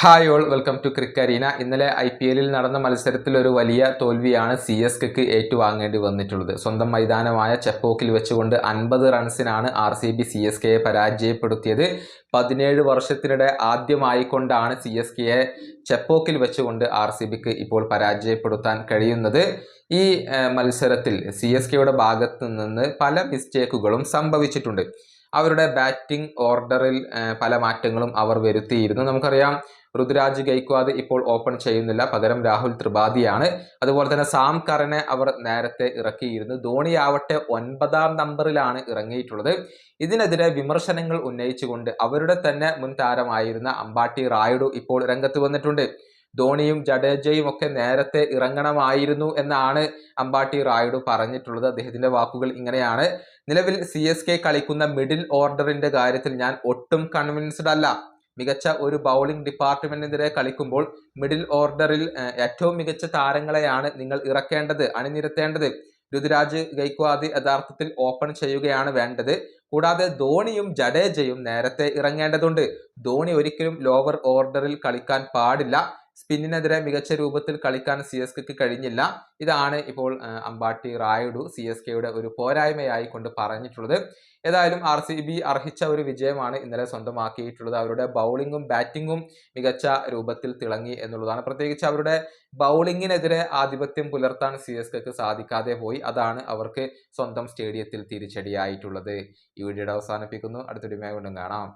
Hi all welcome to Crickarena ഇന്നലെ I P എല്ലിൽ നടന്ന മത്സരത്തിൽ ഒരു വലിയ തോൽവിയാണ് സി എസ് കെക്ക് ഏറ്റുവാങ്ങേണ്ടി വന്നിട്ടുള്ളത്. സ്വന്തം മൈതാനമായ ചെപ്പോക്കിൽ വെച്ചുകൊണ്ട് അൻപത് റൺസിനാണ് R C B C S കെയെ പരാജയപ്പെടുത്തിയത്. പതിനേഴ് വർഷത്തിനിടെ ആദ്യമായിക്കൊണ്ടാണ് സി എസ് കെയെ ചെപ്പോക്കിൽ വെച്ചുകൊണ്ട് ആർ സി ബിക്ക് ഇപ്പോൾ പരാജയപ്പെടുത്താൻ കഴിയുന്നത്. ഈ മത്സരത്തിൽ സി എസ് കെയുടെ ഭാഗത്തു നിന്ന് പല മിസ്റ്റേക്കുകളും സംഭവിച്ചിട്ടുണ്ട്. അവരുടെ ബാറ്റിംഗ് ഓർഡറിൽ പല മാറ്റങ്ങളും അവർ വരുത്തിയിരുന്നു. നമുക്കറിയാം ഋതുരാജ് ഗൈക്വാദ് ഇപ്പോൾ ഓപ്പൺ ചെയ്യുന്നില്ല. പകരം രാഹുൽ ത്രിപാഠിയാണ്. അതുപോലെ തന്നെ സാം കറിനെ അവർ നേരത്തെ ഇറക്കിയിരുന്നു. ധോണി ആവട്ടെ ഒൻപതാം നമ്പറിലാണ് ഇറങ്ങിയിട്ടുള്ളത്. ഇതിനെതിരെ വിമർശനങ്ങൾ ഉന്നയിച്ചുകൊണ്ട് അവരുടെ തന്നെ മുൻ താരമായിരുന്ന അമ്പാട്ടി റായുഡു ഇപ്പോൾ രംഗത്ത് വന്നിട്ടുണ്ട്. ധോണിയും ജഡേജയും ഒക്കെ നേരത്തെ ഇറങ്ങണമായിരുന്നു എന്നാണ് അമ്പാട്ടി റായുഡു പറഞ്ഞിട്ടുള്ളത്. അദ്ദേഹത്തിന്റെ വാക്കുകൾ ഇങ്ങനെയാണ്. നിലവിൽ സി കളിക്കുന്ന മിഡിൽ ഓർഡറിന്റെ കാര്യത്തിൽ ഞാൻ ഒട്ടും കൺവിൻസ്ഡ് അല്ല. മികച്ച ഒരു ബൗളിംഗ് ഡിപ്പാർട്ട്മെന്റിനെതിരെ കളിക്കുമ്പോൾ മിഡിൽ ഓർഡറിൽ ഏറ്റവും മികച്ച താരങ്ങളെയാണ് നിങ്ങൾ ഇറക്കേണ്ടത് അണിനിരത്തേണ്ടത്. ഋതുരാജ് ഗൈക്വാദി യഥാർത്ഥത്തിൽ ഓപ്പൺ ചെയ്യുകയാണ് വേണ്ടത്. കൂടാതെ ധോണിയും ജഡേജയും നേരത്തെ ഇറങ്ങേണ്ടതുണ്ട്. ധോണി ഒരിക്കലും ലോവർ ഓർഡറിൽ കളിക്കാൻ പാടില്ല. സ്പിന്നിനെതിരെ മികച്ച രൂപത്തിൽ കളിക്കാൻ സി എസ് കെക്ക് കഴിഞ്ഞില്ല. ഇതാണ് ഇപ്പോൾ അമ്പാട്ടി റായുഡു സി എസ് കെയുടെ ഒരു പോരായ്മയായി കൊണ്ട് പറഞ്ഞിട്ടുള്ളത്. ഏതായാലും ആർ സി ബി അർഹിച്ച ഒരു വിജയമാണ് ഇന്നലെ സ്വന്തമാക്കിയിട്ടുള്ളത്. അവരുടെ ബൗളിങ്ങും ബാറ്റിങ്ങും മികച്ച രൂപത്തിൽ തിളങ്ങി എന്നുള്ളതാണ്. പ്രത്യേകിച്ച് അവരുടെ ബൗളിങ്ങിനെതിരെ ആധിപത്യം പുലർത്താൻ സി എസ് കെക്ക് സാധിക്കാതെ പോയി. അതാണ് അവർക്ക് സ്വന്തം സ്റ്റേഡിയത്തിൽ തിരിച്ചടിയായിട്ടുള്ളത്. ഈ വീഡിയോയുടെ അവസാനിപ്പിക്കുന്നു. അടുത്തൊരു കൊണ്ടും കാണാം.